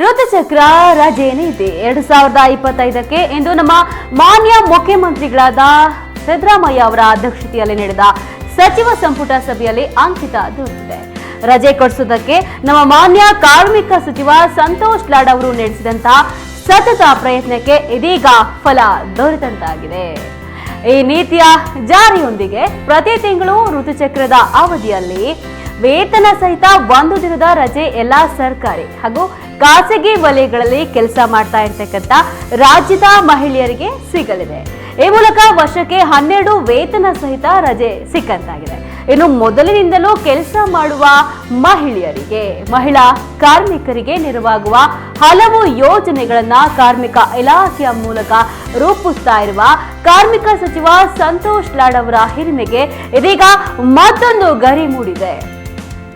ಋತುಚಕ್ರ ರಜೆ ನೀತಿ ಎರಡು ಸಾವಿರದ ಇಪ್ಪತ್ತೈದಕ್ಕೆ ಇಂದು ನಮ್ಮ ಮಾನ್ಯ ಮುಖ್ಯಮಂತ್ರಿಗಳಾದ ಸಿದ್ದರಾಮಯ್ಯ ಅವರ ಅಧ್ಯಕ್ಷತೆಯಲ್ಲಿ ನಡೆದ ಸಚಿವ ಸಂಪುಟ ಸಭೆಯಲ್ಲಿ ಅಂಕಿತ ದೊರೆತಿದೆ. ರಜೆ ಕೊಡಿಸುವುದಕ್ಕೆ ನಮ್ಮ ಮಾನ್ಯ ಕಾರ್ಮಿಕ ಸಚಿವ ಸಂತೋಷ್ ಲಾಡ್ ಅವರು ನಡೆಸಿದಂತಹ ಸತತ ಪ್ರಯತ್ನಕ್ಕೆ ಇದೀಗ ಫಲ ದೊರೆತಂತಾಗಿದೆ. ಈ ನೀತಿಯ ಜಾರಿಯೊಂದಿಗೆ ಪ್ರತಿ ತಿಂಗಳು ಋತುಚಕ್ರದ ಅವಧಿಯಲ್ಲಿ ವೇತನ ಸಹಿತ ಒಂದು ದಿನದ ರಜೆ ಎಲ್ಲ ಸರ್ಕಾರಿ ಹಾಗೂ ಖಾಸಗಿ ವಲಯಗಳಲ್ಲಿ ಕೆಲಸ ಮಾಡ್ತಾ ಇರ್ತಕ್ಕಂಥ ರಾಜ್ಯದ ಮಹಿಳೆಯರಿಗೆ ಸಿಗಲಿದೆ. ಈ ಮೂಲಕ ವರ್ಷಕ್ಕೆ ಹನ್ನೆರಡು ವೇತನ ಸಹಿತ ರಜೆ ಸಿಕ್ಕಂತಾಗಿದೆ. ಇನ್ನು ಮೊದಲಿನಿಂದಲೂ ಕೆಲಸ ಮಾಡುವ ಮಹಿಳೆಯರಿಗೆ, ಮಹಿಳಾ ಕಾರ್ಮಿಕರಿಗೆ ನೆರವಾಗುವ ಹಲವು ಯೋಜನೆಗಳನ್ನ ಕಾರ್ಮಿಕ ಇಲಾಖೆಯ ಮೂಲಕ ರೂಪಿಸ್ತಾ ಇರುವ ಕಾರ್ಮಿಕ ಸಚಿವ ಸಂತೋಷ್ ಲಾಡ್ ಅವರ ಹಿರಿಮೆಗೆ ಇದೀಗ ಮತ್ತೊಂದು ಗರಿ ಮೂಡಿದೆ.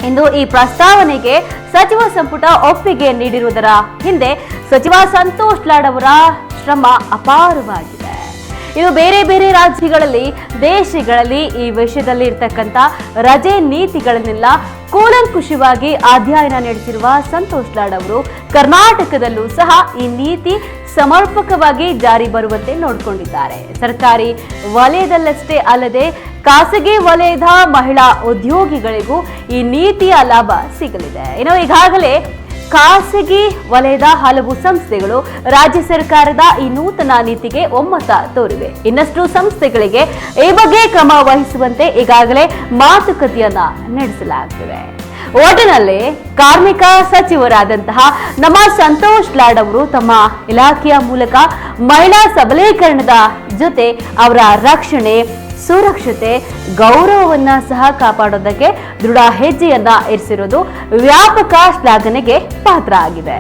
ಇಂದು ಈ ಪ್ರಸ್ತಾವನೆಗೆ ಸಚಿವ ಸಂಪುಟ ಒಪ್ಪಿಗೆ ನೀಡಿರುವುದರ ಹಿಂದೆ ಸಚಿವ ಸಂತೋಷ್ ಲಾಡ್ ಅವರ ಶ್ರಮ ಅಪಾರವಾಗಿದೆ. ಇದು ಬೇರೆ ಬೇರೆ ರಾಜ್ಯಗಳಲ್ಲಿ, ದೇಶಗಳಲ್ಲಿ ಈ ವಿಷಯದಲ್ಲಿ ಇರ್ತಕ್ಕಂಥ ರಜೆ ನೀತಿಗಳನ್ನೆಲ್ಲ ಕೂಲಂಕುಷವಾಗಿ ಅಧ್ಯಯನ ನಡೆಸಿರುವ ಸಂತೋಷ್ ಲಾಡ್ ಅವರು, ಕರ್ನಾಟಕದಲ್ಲೂ ಸಹ ಈ ನೀತಿ ಸಮರ್ಪಕವಾಗಿ ಜಾರಿ ಬರುವಂತೆ ನೋಡಿಕೊಂಡಿದ್ದಾರೆ. ಸರ್ಕಾರಿ ವಲಯದಲ್ಲಷ್ಟೇ ಅಲ್ಲದೆ ಖಾಸಗಿ ವಲಯದ ಮಹಿಳಾ ಉದ್ಯೋಗಿಗಳಿಗೂ ಈ ನೀತಿಯ ಲಾಭ ಸಿಗಲಿದೆ. ಇನ್ನು ಈಗಾಗಲೇ ಖಾಸಗಿ ವಲಯದ ಹಲವು ಸಂಸ್ಥೆಗಳು ರಾಜ್ಯ ಸರ್ಕಾರದ ಈ ನೂತನ ನೀತಿಗೆ ಒಮ್ಮತ ತೋರಿವೆ. ಇನ್ನಷ್ಟು ಸಂಸ್ಥೆಗಳಿಗೆ ಈ ಬಗ್ಗೆ ಕ್ರಮ ವಹಿಸುವಂತೆ ಈಗಾಗಲೇ ಮಾತುಕತೆಯನ್ನ ನಡೆಸಲಾಗುತ್ತಿದೆ ಒಟ್ಟಿನಲ್ಲಿ ಕಾರ್ಮಿಕ ಸಚಿವರಾದಂತಹ ನಮ್ಮ ಸಂತೋಷ್ ಲಾಡ್ ಅವರು ತಮ್ಮ ಇಲಾಖೆಯ ಮೂಲಕ ಮಹಿಳಾ ಸಬಲೀಕರಣದ ಜೊತೆ ಅವರ ರಕ್ಷಣೆ ಸುರಕ್ಷತೆ ಗೌರವವನ್ನ ಸಹ ಕಾಪಾಡೋದಕ್ಕೆ ದೃಢ ಹೆಜ್ಜೆಯನ್ನ ಇರಿಸಿರೋದು ವ್ಯಾಪಕ ಶ್ಲಾಘನೆಗೆ ಪಾತ್ರ ಆಗಿದೆ.